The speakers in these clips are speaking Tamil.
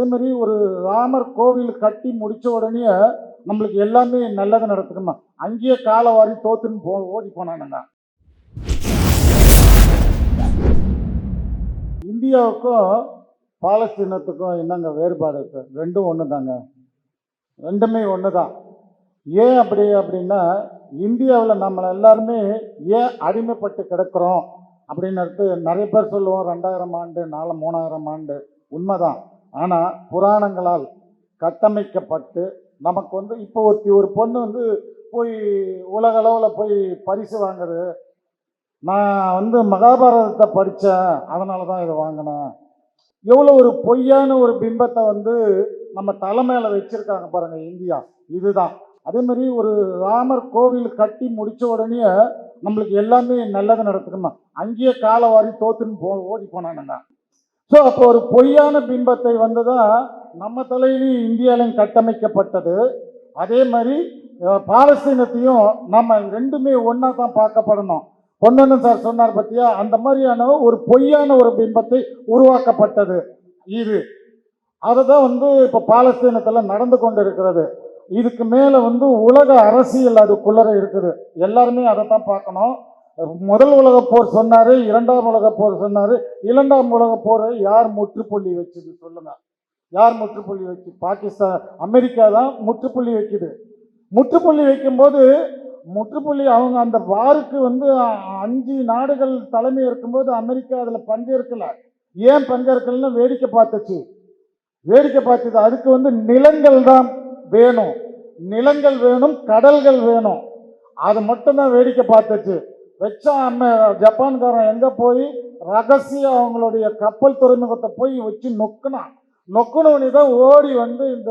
அதே மாதிரி ஒரு ராமர் கோவில் கட்டி முடித்த உடனே நம்மளுக்கு எல்லாமே நல்லது நடத்துக்கணும் அங்கேயே காலை வாரி தோத்துன்னு போ ஓடி போனானுங்க. இந்தியாவுக்கும் பாலஸ்தீனத்துக்கும் என்னங்க வேறுபாடு இருக்கு? ரெண்டும் ஒன்று தாங்க ரெண்டுமே ஒன்று தான் ஏன் அப்படி அப்படின்னா இந்தியாவில் நம்மளை எல்லாருமே ஏன் அடிமைப்பட்டு கிடக்கிறோம்? அப்படின்னு நிறைய பேர் சொல்லுவோம் ரெண்டாயிரம் ஆண்டு நாலு மூணாயிரம் ஆண்டு. உண்மைதான். ஆனால் புராணங்களால் கட்டமைக்கப்பட்டு நமக்கு வந்து இப்போ ஒருத்தி ஒரு பொண்ணு வந்து போய் உலக அளவில் போய் பரிசு வாங்குது. நான் வந்து மகாபாரதத்தை படித்தேன் அதனால தான் இதை வாங்கினேன். எவ்வளோ ஒரு பொய்யான ஒரு பிம்பத்தை வந்து நம்ம தலைமையில் வச்சுருக்காங்க பாருங்கள் இந்தியா. இதுதான். அதே மாதிரி ஒரு ராமர் கோவில் கட்டி முடித்த உடனே நம்மளுக்கு எல்லாமே நல்லது நடத்துக்கணும் அங்கேயே காலை வாரி தோத்துன்னு போ ஓடி போனானுங்க. ஸோ அப்போ ஒரு பொய்யான பிம்பத்தை வந்து தான் நம்ம தலையிலையும் இந்தியாவிலையும் கட்டமைக்கப்பட்டது. அதே மாதிரி பாலஸ்தீனத்தையும் நம்ம ரெண்டுமே ஒன்றா தான் பார்க்கப்படணும். பொன்னண்ணன் சார் சொன்னார் பற்றியா அந்த மாதிரியான ஒரு பொய்யான ஒரு பிம்பத்தை உருவாக்கப்பட்டது. இது. அதை தான் வந்து இப்போ பாலஸ்தீனத்தில் நடந்து கொண்டு இருக்கிறது இதுக்கு மேலே வந்து உலக அரசியல் அதுக்குள்ளே இருக்குது. எல்லாருமே அதை தான் பார்க்கணும். முதல் உலக போர் சொன்னாரு இரண்டாம் உலக போர் சொன்னாரு இரண்டாம் உலக போரை யார் முற்றுப்புள்ளி வச்சது சொல்லுங்க. யார் முற்றுப்புள்ளி வச்சு பாகிஸ்தான் அமெரிக்கா தான் முற்றுப்புள்ளி வைக்குது. முற்றுப்புள்ளி வைக்கும்போது முற்றுப்புள்ளி அவங்க அந்த வாருக்கு வந்து அஞ்சு நாடுகள் தலைமை இருக்கும்போது அமெரிக்கா அதில் பங்கேற்கல. ஏன் பங்கேற்கலன்னு வேடிக்கை பார்த்துச்சு. வேடிக்கை பார்த்தது அதுக்கு வந்து நிலங்கள் தான் வேணும். நிலங்கள் வேணும் கடல்கள் வேணும். அது மட்டும்தான் வேடிக்கை பார்த்துச்சு. வச்சா அம்ம ஜப்பான்காரன் எங்கே போய் ரகசிய அவங்களுடைய கப்பல் துறைமுகத்தை போய் வச்சு நொக்குனான் நொக்குனவனே தான் ஓடி வந்து இந்த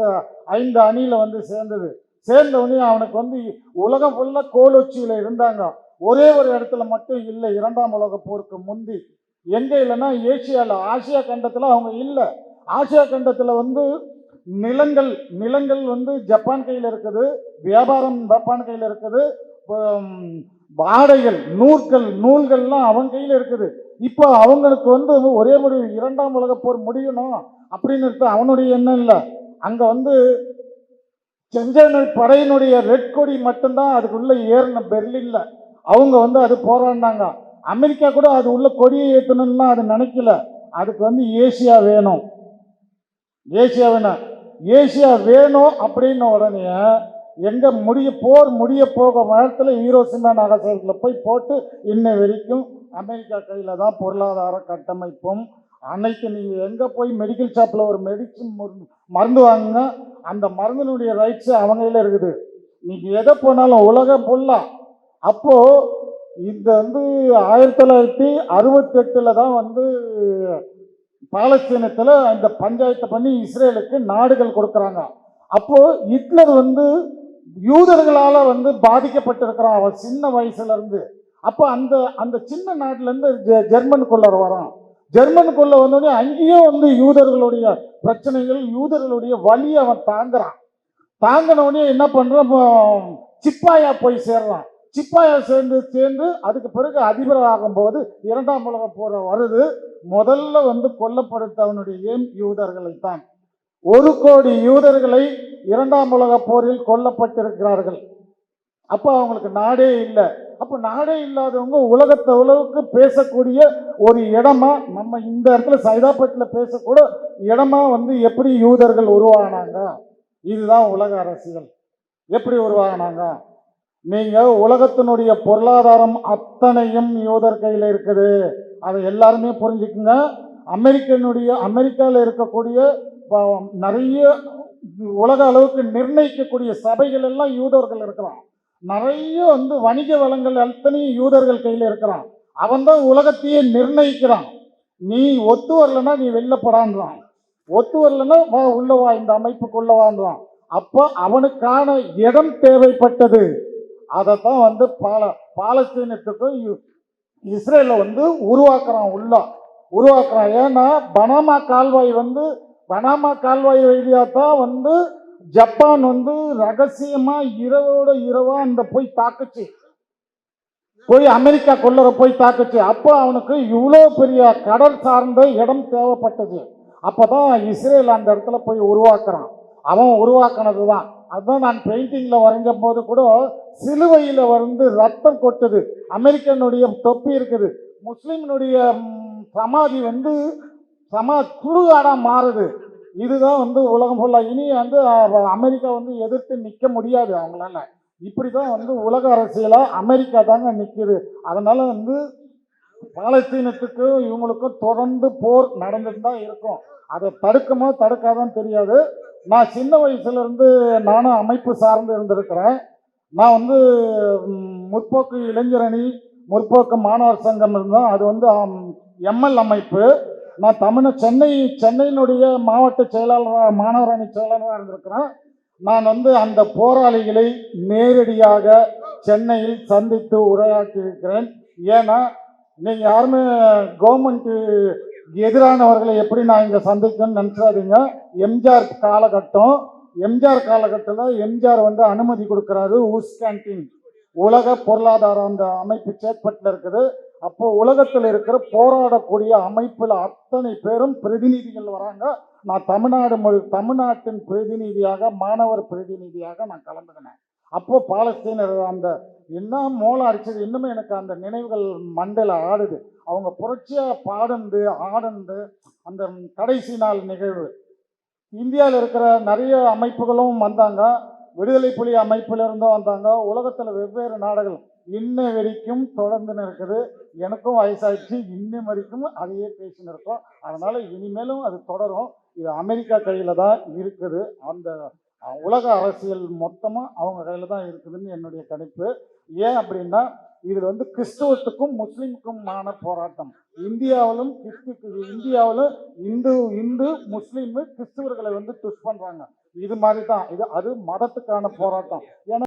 ஐந்து அணியில் வந்து சேர்ந்தது. சேர்ந்தவனே அவனுக்கு வந்து உலகம் ஃபுல்லாக கோலொச்சியில் இருந்தாங்க. ஒரே ஒரு இடத்துல மட்டும் இல்லை இரண்டாம் உலக போருக்கு முந்தி. எங்கே இல்லைன்னா ஏசியாவில் ஆசியா கண்டத்தில் அவங்க இல்லை. ஆசியா கண்டத்தில் வந்து நிலங்கள் நிலங்கள் வந்து ஜப்பான் கையில் இருக்குது வியாபாரம் ஜப்பான் கையில் இருக்குது. ஆடைகள் நூற்கள் நூல்கள்லாம் அவன் கையில் இருக்குது. இப்போ அவங்களுக்கு வந்து ஒரே முடிவு இரண்டாம் உலக போர் முடியணும் அப்படின்னு அவனுடைய எண்ணம் இல்லை. அங்கே வந்து செஞ்சனை படையினுடைய ரெட் கொடி மட்டும்தான் அதுக்குள்ளே ஏறின பெர்லின்ல. அவங்க வந்து அது போராடினாங்க. அமெரிக்கா கூட அது உள்ள கொடியை ஏற்றணும்னா அது நினைக்கல. அதுக்கு வந்து ஏசியா வேணும். ஏசியா வேணும். ஏசியா வேணும் அப்படின்ன உடனே எங்கே முடிய போர் முடிய போக நேரத்தில் ஹீரோசிமா நகசேரியில் போய் போட்டு இன்ன வரைக்கும் அமெரிக்கா கையில் தான் பொருளாதார கட்டமைப்பும். அன்னைக்கு நீங்கள் எங்கே போய் மெடிக்கல் ஷாப்பில் ஒரு மெடிசின் மருந்து வாங்கினா அந்த மருந்தினுடைய ரைட்ஸு அவங்கள இருக்குது. நீங்கள் எதை போனாலும் உலகம் ஃபுல்லாக அப்போது இந்த வந்து ஆயிரத்தி தொள்ளாயிரத்தி அறுபத்தெட்டில் தான் வந்து பாலஸ்தீனத்தில் இந்த பஞ்சாயத்தை பண்ணி இஸ்ரேலுக்கு நாடுகள் கொடுக்குறாங்க. அப்போது ஹிட்லர் வந்து யூதர்களால் வந்து பாதிக்கப்பட்டிருக்கிறான் அவன் சின்ன வயசுலேருந்து. அப்போ அந்த அந்த சின்ன நாட்டிலேருந்து ஜெ- ஜெர்மனுக்குள்ள வரான். ஜெர்மனுக்குள்ளே வந்தோடனே அங்கேயும் வந்து யூதர்களுடைய பிரச்சனைகள் யூதர்களுடைய வழியை அவன் தாங்குறான். தாங்கினவுடனே என்ன பண்ணுறான் சிப்பாயா போய் சேர்றான். சிப்பாயா சேர்ந்து சேர்ந்து அதுக்கு பிறகு அதிபர் ஆகும்போது இரண்டாம் உலக போர் வருது. முதல்ல வந்து கொல்லப்படுத்தவனுடைய ஏம் யூதர்களை தான் ஒரு கோடி யூதர்களை இரண்டாம் உலக போரில் கொல்லப்பட்டிருக்கிறார்கள். அப்போ அவங்களுக்கு நாடே இல்லை. அப்போ நாடே இல்லாதவங்க உலகத்தை உலகுக்கு பேசக்கூடிய ஒரு இடமா நம்ம இந்த இடத்துல சைதாப்பேட்டில் பேசக்கூட இடமா வந்து எப்படி யூதர்கள் உருவானாங்க? இதுதான் உலக அரசியல். எப்படி உருவாகினாங்க நீங்கள் உலகத்தினுடைய பொருளாதாரம் அத்தனையும் யூதர் கையில் இருக்குது. அதை எல்லாருமே புரிஞ்சுக்குங்க. அமெரிக்கனுடைய அமெரிக்காவில் இருக்கக்கூடிய நிறைய உலக அளவுக்கு நிர்ணயிக்கக்கூடிய சபைகள் எல்லாம் யூதர்கள் இருக்கிறான். நிறைய வந்து வணிக வளங்கள் அத்தனையும் யூதர்கள் கையில் இருக்கிறான். அவன் தான் உலகத்தையே நிர்ணயிக்கிறான். நீ ஒத்து வரலன்னா நீ வெளிலப்படான்றான் ஒத்து வரலன்னா வா உள்ளவா இந்த அமைப்புக்குள்ளவான்றான் அப்போ அவனுக்கான இடம் தேவைப்பட்டது. அதை தான் வந்து பால பாலஸ்தீனத்துக்கும் இ- இஸ்ரேலை வந்து உருவாக்குறான் உள்ள. உருவாக்குறான். ஏன்னா பனாமா கால்வாய் வந்து பனாமா கால்வாய் வழியாக தான் வந்து ஜப்பான் வந்து ரகசியமாக இரவோட இரவா அந்த போய் தாக்குச்சு. போய் அமெரிக்கா கொள்ளற போய் தாக்குச்சு. அப்போ அவனுக்கு இவ்வளோ பெரிய கடல் சார்ந்த இடம் தேவைப்பட்டது. அப்போ தான் இஸ்ரேல் அந்த இடத்துல போய் உருவாக்குறான். அவன் உருவாக்குனது தான் அதுதான் நான் பெயிண்டிங்கில் வரைஞ்ச போது கூட சிலுவையில் வந்து ரத்தம் கொட்டுது. அமெரிக்கனுடைய தொப்பி இருக்குது. முஸ்லீம்னுடைய சமாதி வந்து சம சுடுகாடா மாறுது. இதுதான் வந்து உலகம் ஃபுல்லாக இனி வந்து அமெரிக்கா வந்து எதிர்த்து நிற்க முடியாது அவங்களால. இப்படி தான் வந்து உலக அரசியலா அமெரிக்கா தாங்க நிற்கிது அதனால் வந்து பாலஸ்தீனத்துக்கும் இவங்களுக்கும் தொடர்ந்து போர் நடந்துட்டு தான் இருக்கும். அதை தடுக்குமோ தடுக்காதான்னு தெரியாது. நான் சின்ன வயசுலேருந்து நானும் அமைப்பு சார்ந்து இருந்திருக்கிறேன். நான் வந்து முற்போக்கு இளைஞரணி முற்போக்கு மாணவர் சங்கம் இருந்தோம் அது வந்து எம்எல் அமைப்பு. நான் தமிழ் சென்னை சென்னையினுடைய மாவட்ட செயலாளராக மாணவர் செயலாளராக இருந்திருக்கிறேன். நான் வந்து அந்த போராளிகளை நேரடியாக சென்னையில் சந்தித்து உரையாற்றியிருக்கிறேன் ஏன்னா நீங்கள் யாருமே கவர்மெண்ட்டு எதிரானவர்களை எப்படி நான் இங்கே சந்திக்கணும்னு நினச்சாதீங்க எம்ஜிஆர் காலகட்டம் எம்ஜிஆர் காலகட்டத்தில் எம்ஜிஆர் வந்து அனுமதி கொடுக்குறாரு ஊஸ் கேன்டீன். உலக பொருளாதார அந்த அமைப்பு சேத்பட்டில் இருக்குது. அப்போ உலகத்தில் இருக்கிற போராடக்கூடிய அமைப்பில் அத்தனை பேரும் பிரதிநிதிகள் வராங்க. நான் தமிழ்நாடு மொழி தமிழ்நாட்டின் பிரதிநிதியாக மாணவர் பிரதிநிதியாக நான் கலந்துக்கினேன். அப்போ பாலஸ்தீனர் அந்த என்ன மோளம் அடிச்சது இன்னுமே எனக்கு அந்த நினைவுகள் மண்டையில் ஆடுது. அவங்க புரட்சியாக பாடுந்து ஆடுந்து அந்த கடைசி நாள் நிகழ்வு. இந்தியாவில் இருக்கிற நிறைய அமைப்புகளும் வந்தாங்க. விடுதலை புலி அமைப்பிலிருந்தும் வந்தாங்க. உலகத்தில் வெவ்வேறு நாடுகள் இன்ன வரைக்கும் தொடர்ந்து இருக்குது எனக்கும் வயசாயிடுச்சு இன்னும் வரைக்கும் அதையே பேசின்னு இருக்கோம். அதனால இனிமேலும் அது தொடரும். இது அமெரிக்கா கையில் தான் இருக்குது. அந்த உலக அரசியல் மொத்தமாக அவங்க கையில் தான் இருக்குதுன்னு என்னுடைய கணிப்பு. ஏன் அப்படின்னா இது வந்து கிறிஸ்துவத்துக்கும் முஸ்லீமுக்குமான போராட்டம். இந்தியாவிலும் கிறிஸ்து இந்தியாவிலும் இந்து இந்து முஸ்லீம் கிறிஸ்துவர்களை வந்து துஷ் பண்ணுறாங்க இது மாதிரி தான். இது அது மதத்துக்கான போராட்டம். ஏன்னா